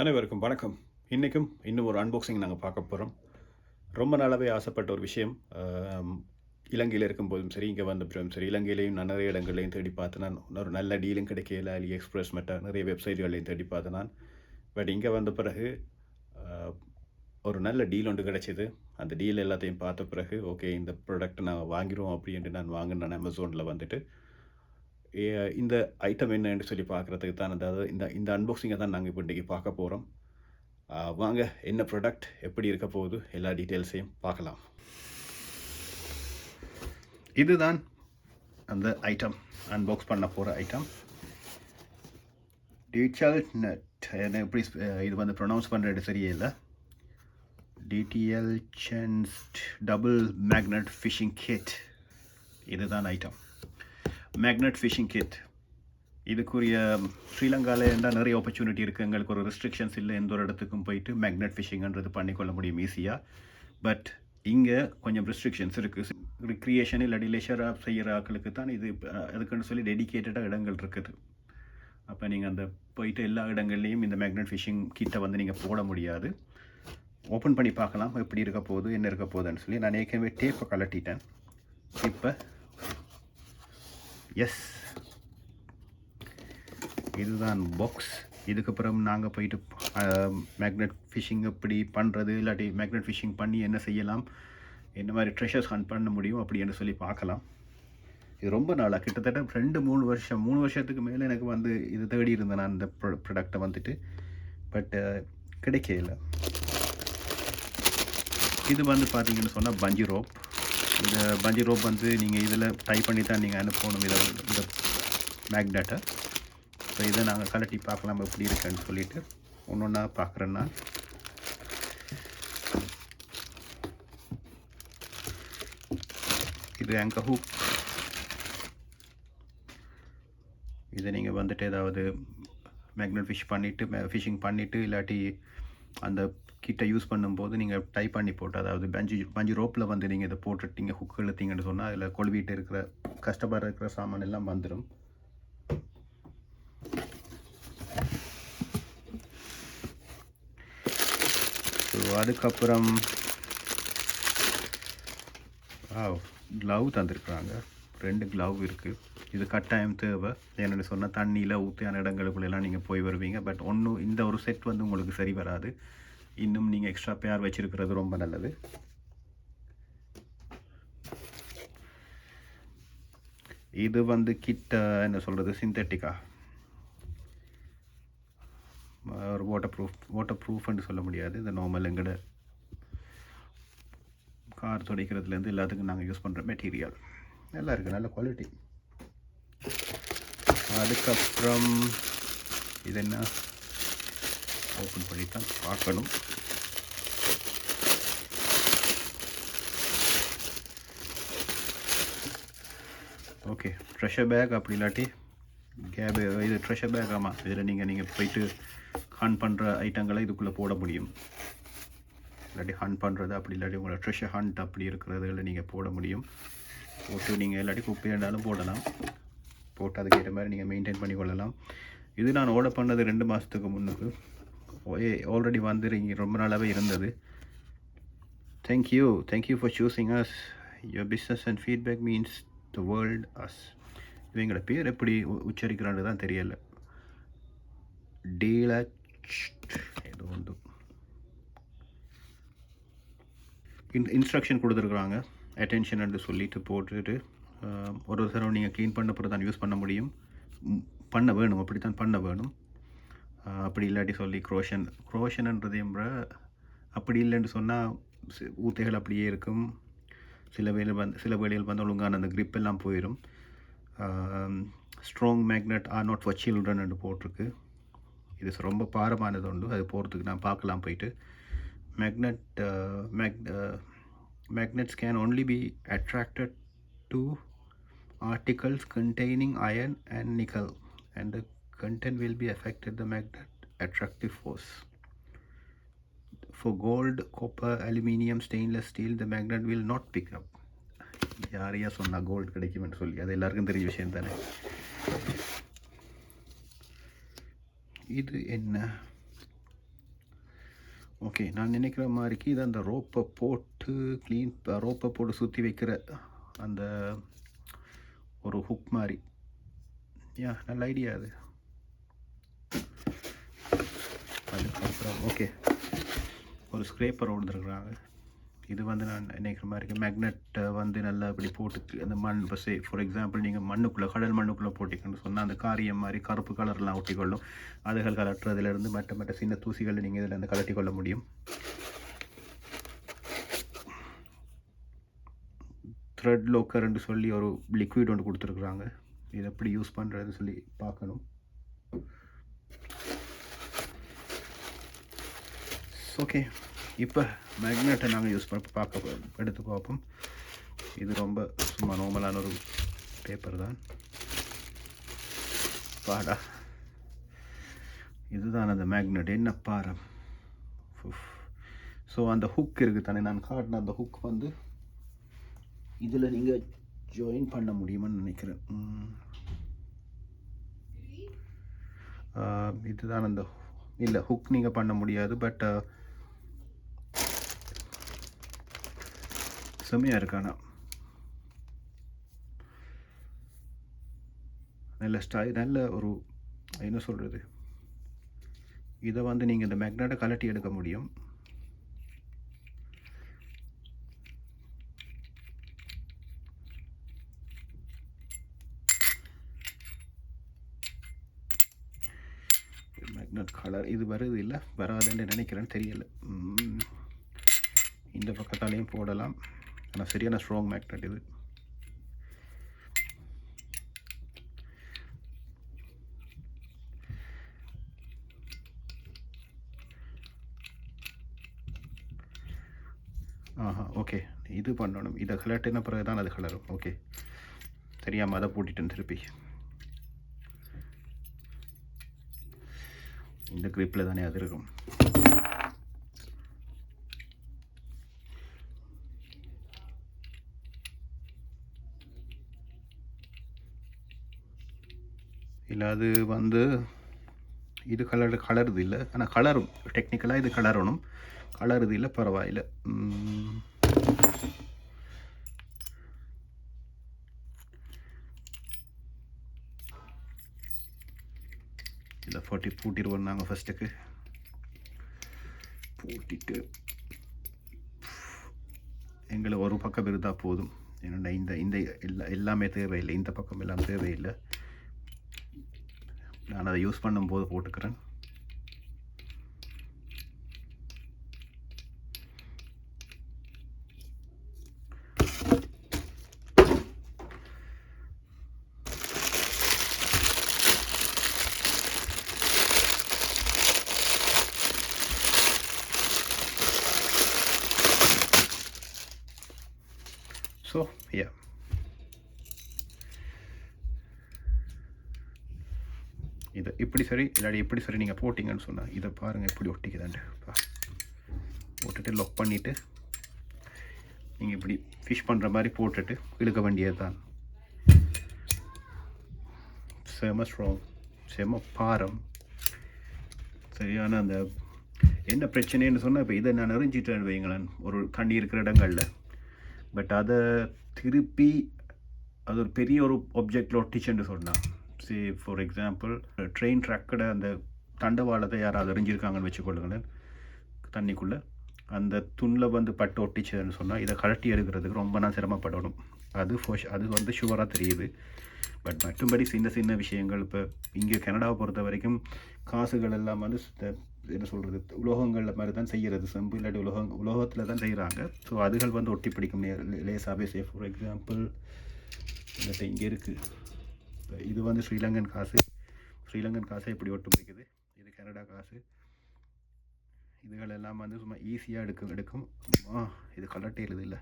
அனைவருக்கும் வணக்கம். இன்றைக்கும் இன்னும் ஒரு அன்பாக்சிங் நாங்கள் பார்க்க போகிறோம் ரொம்ப நாளாகவே ஆசைப்பட்ட ஒரு விஷயம். இலங்கையில் இருக்கும்போதும் சரி இங்கே வந்த பிறகும் சரி இலங்கையிலையும் நான் நிறைய இடங்களையும் தேடி பார்த்து நான் ஒரு நல்ல டீலும் கிடைக்கல. அலி எக்ஸ்பிரஸ் மற்ற நிறைய வெப்சைட்டுகளையும் தேடி பார்த்து நான். பட் இங்கே வந்த பிறகு ஒரு நல்ல டீல் ஒன்று கிடச்சிது. அந்த டீல் எல்லாத்தையும் பார்த்த பிறகு ஓகே இந்த ப்ராடக்ட் நாங்கள் வாங்கிடுவோம் அப்படின்ட்டு நான் வாங்கினேன் அமேசானில் வந்துட்டு. இந்த ஐட்டம் என்னன்னு சொல்லி பார்க்குறதுக்கு தான் அதாவது இந்த இந்த அன்பாக்சிங்கை தான் நாங்கள் இப்போ இன்றைக்கி பார்க்க போகிறோம் வாங்க என்ன ப்ராடக்ட் எப்படி இருக்க போகுது எல்லா டீட்டெயில்ஸையும் பார்க்கலாம். இதுதான் அந்த ஐட்டம் அன்பாக்ஸ் பண்ண போகிற ஐட்டம் டிடிஎல் நெட் என்ன எப்படி இது வந்து ப்ரொனவுன்ஸ் பண்ணுறது சரியே இல்லை TTL sensed double magnet fishing kit இதுதான் ஐட்டம் மேக்னட் ஃபிஷிங் கிட் இதுக்குரிய ஸ்ரீலங்காவில் இருந்தால் நிறைய ஆப்பர்ச்சுனிட்டி இருக்குது எங்களுக்கு ஒரு ரெஸ்ட்ரிக்ஷன்ஸ் இல்லை. எந்த ஒரு இடத்துக்கும் போயிட்டு மேக்னெட் ஃபிஷிங்ன்றது பண்ணிக்கொள்ள முடியும் ஈஸியாக பட் இங்கே கொஞ்சம் ரெஸ்ட்ரிக்ஷன்ஸ் இருக்குது ரிக்ரியேஷன் இல்லாடி லெஷராக செய்கிற ஆட்களுக்கு தான் இது அதுக்குன்னு சொல்லி டெடிகேட்டடாக இடங்கள் இருக்குது. அப்போ நீங்கள் அந்த போயிட்டு எல்லா இடங்கள்லையும் இந்த மேக்னெட் ஃபிஷிங் கிட்ட வந்து நீங்கள் போட முடியாது. ஓப்பன் பண்ணி பார்க்கலாம். எப்படி இருக்க போகுது என்ன இருக்க போகுதுன்னு சொல்லி. நான் ஏற்கனவே டேப்பை கலட்டிட்டேன் இப்போ எஸ் இதுதான் பாக்ஸ் இதுக்கப்புறம் நாங்கள் போயிட்டு மேக்னெட் ஃபிஷிங் எப்படி பண்ணுறது இல்லாட்டி மேக்னெட் ஃபிஷிங் பண்ணி என்ன செய்யலாம் என்ன மாதிரி ட்ரெஷர்ஸ் ஹண்ட் பண்ண முடியும் அப்படின்னு சொல்லி பார்க்கலாம். இது ரொம்ப நாளாக கிட்டத்தட்ட ரெண்டு மூணு வருஷம் மூணு வருஷத்துக்கு மேலே எனக்கு வந்து இது தேடி இருந்தேன் நான் இந்த ப்ராடக்டை வந்துட்டு. பட் கிடைக்கல. இது வந்து பார்த்தீங்கன்னு சொன்னால் பஞ்சி ரோப் இந்த பஞ்சி ரோப் வந்து நீங்கள் இதில் டைப் பண்ணி தான் நீங்கள் அனுப்பணும். இதை இந்த மேக்னெட்டை ஸோ இதை நாங்கள் கலட்டி பார்க்கலாம் எப்படி இருக்குன்னு சொல்லிட்டு. ஒன்று ஒன்றா பார்க்குறேன்னா. இது அங்கே ஹூக் இதை நீங்கள் வந்துட்டு ஏதாவது மேக்னட் ஃபிஷ் பண்ணிவிட்டு ஃபிஷிங் பண்ணிவிட்டு இல்லாட்டி அந்த கிட்ட யூஸ் பண்ணும்போது நீங்கள் டைப் பண்ணி போட்டு அதாவது பஞ்சு பஞ்சு ரோப்பில் வந்து நீங்கள் இதை போட்டுட்டீங்க ஹுக் இழுத்தீங்கன்னு சொன்னால் அதில் கொழுவிட்டு இருக்கிற கஷ்டப்படுற இருக்கிற சாமான் எல்லாம் வந்துடும் ஸோ அதுக்கப்புறம் க்ளவ் தந்திருக்குறாங்க. ரெண்டு க்ளவ் இருக்குது இது கட்டாயம் தேவை. என்னென்னு சொன்னால் தண்ணியில் ஊற்றியான இடங்களுக்குள்ளெல்லாம் நீங்கள் போய் வருவீங்க. பட் ஒன்றும் இந்த ஒரு செட் வந்து உங்களுக்கு சரி வராது. இன்னும் நீங்கள் எக்ஸ்ட்ரா பேர் வச்சிருக்கிறது ரொம்ப நல்லது. இது வந்து கிட்ட என்ன சொல்கிறது சிந்தட்டிக்கா ஒரு வாட்டர் ப்ரூஃப் வாட்டர் ப்ரூஃப்னு சொல்ல முடியாது. இந்த நார்மல் எங்கட கார் துடைக்கிறதுலேருந்து எல்லாத்துக்கும் நாங்கள் யூஸ் பண்ணுற மெட்டீரியல் நல்லா இருக்குது நல்ல குவாலிட்டி அதுக்கப்புறம் இது என்ன? ஓப்பன் பண்ணி தான் பார்க்கணும். ஓகே ட்ரெஷர் பேக் அப்படி இல்லாட்டி கேபு இது ட்ரெஷர் பேக் ஆமாம் இதில் நீங்கள் நீங்கள் போயிட்டு ஹன் பண்ணுற ஐட்டங்களை இதுக்குள்ளே போட முடியும். இல்லாட்டி ஹன் பண்ணுறது அப்படி இல்லாட்டி உங்களோட ட்ரெஷர் ஹண்ட் அப்படி இருக்கிறதுல நீங்கள் போட முடியும். போட்டு நீங்கள் இல்லாட்டி குப்பையாண்டாலும் போடலாம். போட்டு அதுக்கேற்ற மாதிரி நீங்கள் மெயின்டைன் பண்ணி கொள்ளலாம் இது நான் ஆர்டர் பண்ணது ரெண்டு மாதத்துக்கு முன்னுக்கு. ஆல்ரெடி வந்துருங்க ரொம்ப நாளாகவே இருந்தது. Thank you thank you for choosing us your business and feedback means the world us இவங்களோட பேர் எப்படி உச்சரிக்கிறான்னு தான் தெரியல. டீலச் ஏதோ வந்து. இன் இன்ஸ்ட்ரக்ஷன் கொடுத்துருக்குறாங்க. அட்டென்ஷன் சொல்லிட்டு போட்டுட்டு ஒரு ஒரு தடவை நீங்கள் க்ளீன் பண்ண பிறகு தான் யூஸ் பண்ண முடியும். பண்ண வேணும். அப்படி தான் பண்ண வேணும். அப்படி இல்லாட்டி சொல்லி குரோஷன் குரோஷன்ன்றது என்ற அப்படி இல்லைன்னு சொன்னால் ஊத்தைகள் அப்படியே இருக்கும். சில வேலை வந்து சில வேலைகள் வந்து ஒழுங்கான அந்த கிரிப் எல்லாம் போயிடும் strong magnet are not for children போட்டிருக்கு. இது ரொம்ப பாரமானது உண்டு. அது போகிறதுக்கு நான் பார்க்கலாம் போயிட்டு. Magnet mag magnets can only be attracted to articles containing iron and nickel and content will be affected the magnet attractive force for gold copper aluminium stainless steel the magnet will not pick up யாரையா சொன்னா gold கிடைக்கும்னு சொல்லி அது எல்லாருக்கும் தெரிஞ்ச விஷயம் தானே இது என்ன ஓகே நான் நினைக்கிற மாதிரிக்கு இது அந்த ரோப்பை போட்டு க்ளீன் ரோப்பை போட்டு சுற்றி வைக்கிற அந்த ஒரு ஹுக் மாதிரி யா நல்ல ஐடியா அது அதுக்கப்புறம் ஓகே ஒரு ஸ்க்ரேப்பர் கொடுத்துருக்குறாங்க இது வந்து நான் நினைக்கிற மாதிரி மேக்னெட்டை வந்து நல்லா இப்படி போட்டு அந்த மண் இப்போ சே ஃபார் எக்ஸாம்பிள் நீங்கள் மண்ணுக்குள்ளே கடல் மண்ணுக்குள்ளே போட்டிங்கன்னு சொன்னால் அந்த காரியம் மாதிரி கருப்பு கலர்லாம் ஒட்டிக்கொள்ளும். அதுகள் கலட்டுறதுலேருந்து மற்ற மற்ற சின்ன தூசிகளை நீங்கள் இதில் இருந்து கலட்டி கொள்ள முடியும். த்ரெட் லோக்கர்ன்னு சொல்லி ஒரு லிக்விட் ஒன்று கொடுத்துருக்குறாங்க. இதை எப்படி யூஸ் பண்ணுறதுன்னு சொல்லி பார்க்கணும். ஓகே இப்போ மேக்னெட்டை நாங்கள் யூஸ் பண்ண பார்க்க எடுத்து பார்ப்போம் இது ரொம்ப சும்மா நார்மலான ஒரு பேப்பர் தான். பாடா இதுதான் அந்த மேக்னெட் என்ன பாரம்? ஸோ அந்த ஹுக் இருக்குது தானே. நான் காட்டின அந்த ஹுக் வந்து இதில் நீங்கள் ஜாயின் பண்ண முடியுமான்னு நினைக்கிறேன். இதுதான் அந்த இல்லை ஹுக் நீங்கள் பண்ண முடியாது பட் செம்மையாக இருக்கானா நல்ல ஸ்டாய் நல்ல ஒரு என்ன சொல்கிறது இதை வந்து நீங்கள் இந்த மேக்னெட்டை கலட்டி எடுக்க முடியும். மேக்னட் கலர் இது வருது இல்லை? வராதுன்னு நினைக்கிறேன்னு தெரியல. இந்த பக்கத்தாலையும் போடலாம். ஆனால் சரியான ஸ்ட்ராங் மேக்னெட் இது. ஆஹா ஓகே இது பண்ணணும். இதை கலட்டின பிறகு தான் அது கலரும் ஓகே தெரியாமல் அதை போட்டுட்டேன் திருப்பி. இந்த கிரிப்பில் தானே அது இருக்கும். இல்லை அது வந்து இது கலர் கலருது இல்லை. ஆனால் கலரும் டெக்னிக்கலாக இது கலரணும். கலருது இல்லை பரவாயில்ல. ம். இதை போட்டி பூட்டிடுவோம் நாங்கள் ஃபஸ்ட்டுக்கு பூட்டிட்டு எங்களை ஒரு பக்கம் இருந்தால் போதும். என்னென்ன இந்த இந்த எல்லா எல்லாமே தேவையில்லை. இந்த பக்கம் எல்லாம் தேவையில்லை. நான் அதை யூஸ் பண்ணும்போது போட்டுக்கிறேன் ஸோ யா இதை இப்படி சரி இல்லாடி இப்படி சரி நீங்கள் போட்டிங்கன்னு சொன்னால் இதை பாருங்கள் எப்படி ஒட்டிக்குதாண்டு போட்டுட்டு லொக் பண்ணிவிட்டு நீங்கள் இப்படி ஃபிஷ் பண்ணுற மாதிரி போட்டுட்டு இழுக்க வேண்டியது தான் செம ஸ்ட்ராங் செம பாரம். சரியான அந்த என்ன பிரச்சனைன்னு சொன்னால் இப்போ இதை நான் எறிஞ்சிட்டேன்னு வைங்களேன் ஒரு தண்ணி இருக்கிற இடங்களில். பட் அதை திருப்பி அது ஒரு பெரிய ஒரு ஒப்ஜெக்டில் ஒட்டிச்சுன்னு சொன்னால் சே ஃபார் எக்ஸாம்பிள் ட்ரெயின் ட்ரக்கோட அந்த தண்டவாளத்தை யாராவது அறிஞ்சிருக்காங்கன்னு வச்சுக்கொள்ளுங்களேன். தண்ணிக்குள்ளே. அந்த துணில் வந்து பட்டு ஒட்டிச்சதுன்னு சொன்னால் இதை கழட்டி எடுக்கிறதுக்கு ரொம்ப நான் சிரமப்படணும். அது ஃபோஷ் அது வந்து ஷுவராக தெரியுது. பட் மற்றும்படி சின்ன சின்ன விஷயங்கள் இப்போ இங்கே கனடாவை பொறுத்த வரைக்கும் காசுகள் எல்லாம் வந்து சுத்த- என்ன சொல்கிறது உலோகங்கள் மாதிரி தான் செய்கிறது செம்பு இல்லாட்டி உலோகம் உலோகத்தில் தான் செய்கிறாங்க ஸோ அதுகள் வந்து ஒட்டி பிடிக்கும் லேசாகவே சே ஃபார் எக்ஸாம்பிள் இங்கே இருக்குது இது வந்து ஸ்ரீலங்கன் காசு. ஸ்ரீலங்கன் காசை இப்படி ஒட்டு பிடிக்குது இது கனடா காசு. இதுகள் எல்லாம் வந்து சும்மா ஈஸியாக எடுக்கும் எடுக்கும். ஆ இது கலட்டே எழுது இல்லை.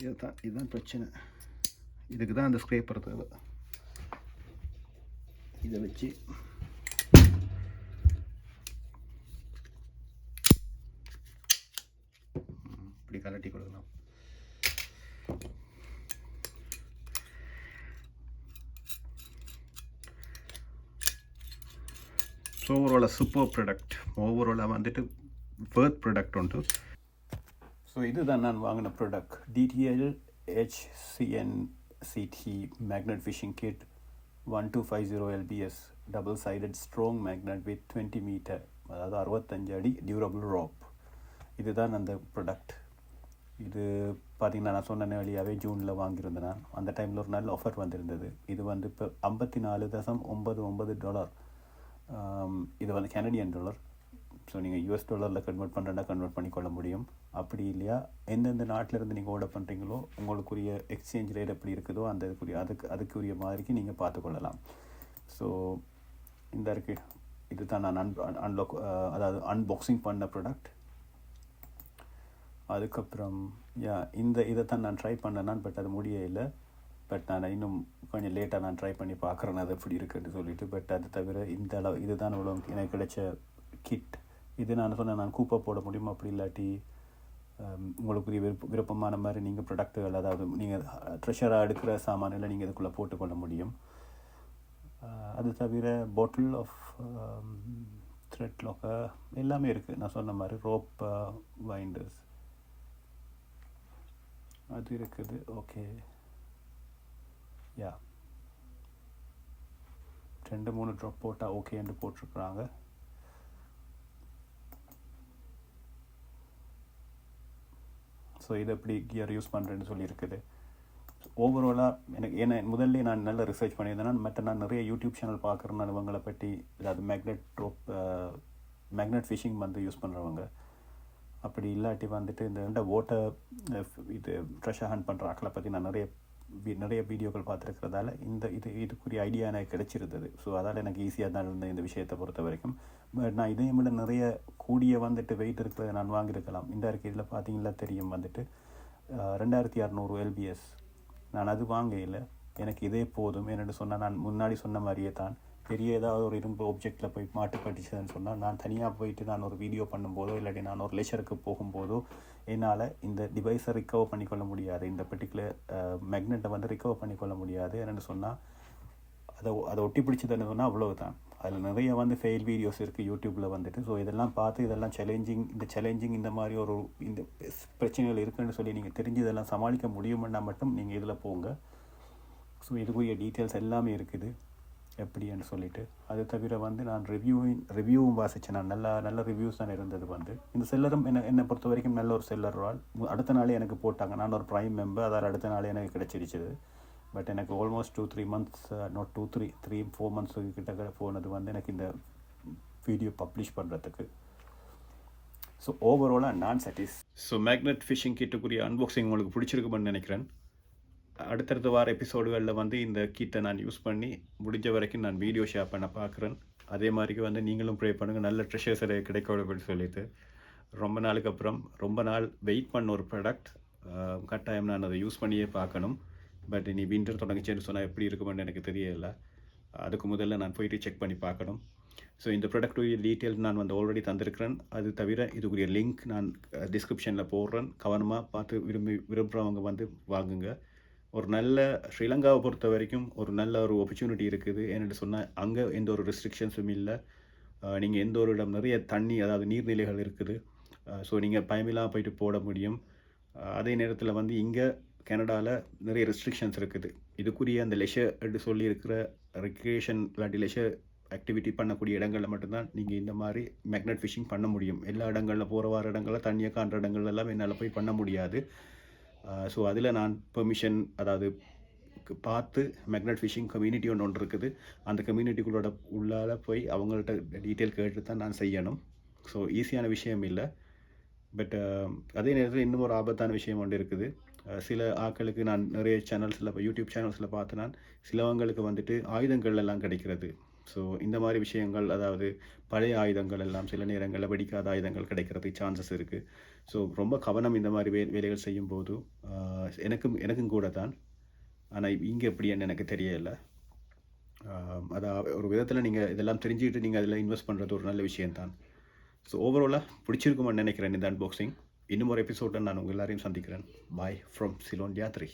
இதுதான் இதுதான் பிரச்சனை. இதுக்கு தான் அந்த ஸ்க்ரேப்பர் தேவை. இதை வச்சு ம், இப்படி கலட்டி கொடுக்கலாம். ஸோ ஓவரால் சூப்பர் ப்ராடக்ட் ஓவராலாக வந்துட்டு வேர்த் ப்ராடக்ட் உண்டு. ஸோ இதுதான் நான் வாங்கின product TTL HCNCD magnet fishing kit one two five zero LBS double sided strong magnet with twenty metre அதாவது அறுபத்தஞ்சு அடி டியூரபிள் ராப் இதுதான் அந்த ப்ராடக்ட் இது பார்த்திங்கன்னா நான் சொன்ன வழியாகவே ஜூனில் வாங்கியிருந்தேன் நான். அந்த டைமில் ஒரு நல்ல ஆஃபர் வந்திருந்தது. இது வந்து இப்போ ஐம்பத்தி நாலு தசம் ஒம்பது ஒம்பது டாலர் இது வந்து கனடியன் டாலர் ஸோ நீங்கள் யூஎஸ் டாலரில் கன்வெர்ட் பண்ணுறேன்னா கன்வெர்ட் பண்ணிக்கொள்ள முடியும். அப்படி இல்லையா? எந்தெந்த நாட்டில் இருந்து நீங்கள் ஓட பண்ணுறீங்களோ உங்களுக்குரிய எக்ஸ்சேஞ்ச் ரேட் எப்படி இருக்குதோ அந்த இதுக்குரிய அதுக்கு அதுக்குரிய மாதிரிக்கு நீங்கள் பார்த்துக்கொள்ளலாம். ஸோ இந்த இருக்குது இதுதான் நான் அன் அன்லாக் அதாவது அன்பாக்சிங் பண்ண ப்ராடக்ட் அதுக்கப்புறம் யா இந்த இதை தான் நான் ட்ரை பண்ணேன் பட் அது முடிய இல்லை. பட் நான் இன்னும் கொஞ்சம் லேட்டாக நான் ட்ரை பண்ணி பார்க்குறேன் அது எப்படி இருக்குன்னு சொல்லிட்டு. பட் அது தவிர இந்த அளவு இதுதான் இவ்வளோ எனக்கு கிடைச்ச கிட் இது நான் சொன்னேன் நான் கூப்பை போட முடியுமா? அப்படி இல்லாட்டி உங்களுக்கு விருப்ப விருப்பமான மாதிரி நீங்கள் ப்ரொடக்ட்டுகள் அதாவது நீங்கள் ட்ரெஷராக எடுக்கிற சாமானில் நீங்கள் இதுக்குள்ளே போட்டுக்கொள்ள முடியும். அது தவிர பாட்டில் ஆஃப் த்ரெட் லாக்கர் எல்லாமே இருக்குது நான் சொன்ன மாதிரி ரோப் வைண்டர்ஸ் அது இருக்குது. ஓகே யா ரெண்டு மூணு ட்ராப் போட்டால் ஓகேன்னு போட்டிருக்குறாங்க. ஸோ இது எப்படி கியர் யூஸ் பண்ணுறேன்னு சொல்லியிருக்குது. ஓவராலாக எனக்கு ஏன்னா முதல்ல நான் நல்ல ரிசர்ச் பண்ணியிருந்தேன் மற்ற நான் நிறைய யூடியூப் சேனல் பார்க்குறேன் நான் இவங்களை பற்றி அதாவது மேக்னெட் ட்ரோப் மேக்னெட் ஃபிஷிங் வந்து யூஸ் பண்ணுறவங்க அப்படி இல்லாட்டி வந்துட்டு இந்த ரெண்ட ஓட்டர் இது ட்ரெஷர் ஹண்ட் பண்ணுற ஆக்களை பற்றி நான் நிறைய நிறைய வீடியோக்கள் பார்த்துருக்கிறதால இந்த இது இதுக்குரிய ஐடியா எனக்கு கிடைச்சிருந்தது. ஸோ அதால் எனக்கு ஈஸியாக தான் இருந்தது இந்த விஷயத்தை பொறுத்த வரைக்கும். பட் நான் இதையும் விட நிறைய கூடிய வந்துட்டு வெயிட் இருக்கிறத நான் வாங்கியிருக்கலாம். இந்த இருக்க இதில் பார்த்தீங்களா தெரியும் வந்துட்டு ரெண்டாயிரத்தி அறநூறு எல்பிஎஸ் நான் அது வாங்கையில் எனக்கு இதே போதும். என்னென்னு சொன்னால் நான் முன்னாடி சொன்ன மாதிரியே தான். பெரிய ஏதாவது ஒரு இரும்பு ஆப்ஜெக்டில் போய் மாட்டு கட்டிச்சதுன்னு சொன்னால் நான் தனியாக போயிட்டு நான் ஒரு வீடியோ பண்ணும்போதோ இல்லாட்டி நான் ஒரு லெஷருக்கு போகும்போதோ என்னால் இந்த டிவைஸை ரிக்கவர் பண்ணிக்கொள்ள முடியாது. இந்த பர்டிகுலர் மேக்னெட்டை வந்து ரிக்கவர் பண்ணிக்கொள்ள முடியாது. என்னென்னு சொன்னால் அதை அதை ஒட்டி பிடிச்சதுன்னு சொன்னால் அவ்வளவு தான் அதில் நிறைய வந்து ஃபெயில் வீடியோஸ் இருக்குது யூடியூப்பில் வந்துட்டு. ஸோ இதெல்லாம் பார்த்து இதெல்லாம் சேலஞ்சிங் இந்த சேலஞ்சிங் இந்த மாதிரி ஒரு இந்த பிரச்சனைகள் இருக்குன்னு சொல்லி நீங்கள் தெரிஞ்சு இதெல்லாம் சமாளிக்க முடியுமென்னா மட்டும் நீங்கள் இதில் போங்க. ஸோ இதுக்குரிய டீட்டெயில்ஸ் எல்லாமே இருக்குது. எப்படின்னு சொல்லிட்டு. அது தவிர வந்து நான் ரிவ்யூவின் ரிவ்யூவும் வாசித்தேன் நான் நல்லா நல்ல ரிவ்யூஸ் தான் இருந்தது வந்து. இந்த செல்லரும் என்ன என்னை பொறுத்த வரைக்கும் நல்ல ஒரு செல்லர் ஆள். அடுத்த நாளே எனக்கு போட்டாங்க. நான் ஒரு ப்ரைம் மெம்பர் அதால் அடுத்த நாளே எனக்கு கிடச்சிருச்சுது. பட் எனக்கு almost two three months not two three three four months கிட்ட போனது வந்து எனக்கு இந்த வீடியோ பப்ளிஷ் பண்ணுறதுக்கு ஸோ ஓவராலாக நான் சாட்டிஸ் ஸோ மேக்னெட் ஃபிஷிங் கிட்டுக்குரிய அன்பாக்சிங் உங்களுக்கு பிடிச்சிருக்குமென்னு நினைக்கிறேன். அடுத்தடுத்த வார எபிசோடுகளில் வந்து இந்த கீட்டை நான் யூஸ் பண்ணி முடிஞ்ச வரைக்கும் நான் வீடியோ ஷேர் பண்ண பார்க்குறேன். அதே மாதிரிக்கு வந்து நீங்களும் ப்ரே பண்ணுங்கள் நல்ல ட்ரெஷர்ஸ் கிடைக்கும் அப்படின்னு சொல்லிட்டு. ரொம்ப நாளுக்கு அப்புறம் ரொம்ப நாள் வெயிட் பண்ண ஒரு ப்ராடக்ட் கட்டாயம் நான் அதை யூஸ் பண்ணியே பார்க்கணும். பட் இனி வின்டர் தொடங்கிச்சேன்னு சொன்னால் எப்படி இருக்குமென்னு எனக்கு தெரியல. அதுக்கு முதல்ல நான் போயிட்டு செக் பண்ணி பார்க்கணும். ஸோ இந்த ப்ராடக்ட்டுடைய டீட்டெயில் நான் வந்து ஆல்ரெடி தந்திருக்கிறேன். அது தவிர இதுக்குரிய லிங்க் நான் டிஸ்கிரிப்ஷனில் போடுறேன். கவனமாக பார்த்து விரும்பி விரும்புகிறவங்க வந்து வாங்குங்க. ஒரு நல்ல ஸ்ரீலங்காவை பொறுத்த வரைக்கும் ஒரு நல்ல ஒரு ஆப்பர்ச்சுனிட்டி இருக்குது. ஏன்னு சொன்னால் அங்கே எந்த ஒரு ரெஸ்ட்ரிக்ஷன்ஸும் இல்லை. நீங்கள் எந்த ஒரு இடம் நிறைய தண்ணி அதாவது நீர்நிலைகள் இருக்குது. ஸோ நீங்கள் பயமில்லாமல் போயிட்டு போட முடியும். அதே நேரத்தில் வந்து இங்கே கனடாவில் நிறைய ரெஸ்ட்ரிக்ஷன்ஸ் இருக்குது. இதுக்குரிய அந்த லெஷர் என்று சொல்லி இருக்கிற ரெக்ரியேஷன் இல்லாட்டி லெஷர் ஆக்டிவிட்டி பண்ணக்கூடிய இடங்களில் மட்டும்தான் நீங்கள் இந்த மாதிரி மேக்னட் ஃபிஷிங் பண்ண முடியும். எல்லா இடங்களில் போகிற வர இடங்களில் தண்ணியை காண்ற இடங்கள் எல்லாம் என்னால் போய் பண்ண முடியாது. ஸோ அதில் நான் பெர்மிஷன் அதாவது பார்த்து மேக்னெட் ஃபிஷிங் கம்யூனிட்டி ஒன்று ஒன்று இருக்குது. அந்த கம்யூனிட்டிக்குள்ளோட உள்ளால் போய் அவங்கள்ட்ட டீட்டெயில் கேட்டு தான் நான் செய்யணும். ஸோ ஈஸியான விஷயம் இல்லை. பட் அதே நேரத்தில் இன்னும் ஒரு ஆபத்தான விஷயம் ஒன்று இருக்குது. சில ஆட்களுக்கு நான் நிறைய சேனல்ஸில் இப்போ யூடியூப் சேனல்ஸில் பார்த்து நான் சிலவங்களுக்கு வந்துட்டு ஆயுதங்கள் எல்லாம் கிடைக்கிறது. ஸோ இந்த மாதிரி விஷயங்கள் அதாவது பழைய ஆயுதங்கள் எல்லாம் சில நேரங்களில் வெடிக்காத ஆயுதங்கள் கிடைக்கிறதுக்கு சான்சஸ் இருக்குது ஸோ ரொம்ப கவனம் இந்த மாதிரி வே வேலைகள் செய்யும்போது எனக்கும் எனக்கும் கூட தான். ஆனால் இங்கே எப்படின்னு எனக்கு தெரியலை. அதான் ஒரு விதத்தில் நீங்கள் இதெல்லாம் தெரிஞ்சுக்கிட்டு நீங்கள் அதில் இன்வெஸ்ட் பண்ணுறது ஒரு நல்ல விஷயம்தான். ஸோ ஓவராலாக பிடிச்சிருக்குமான்னு நினைக்கிறேன் இந்த அன்பாக்சிங் இன்னும் ஒரு எபிசோட நான் உங்கள் எல்லாரையும் சந்திக்கிறேன். Bye from Ceylon Yatri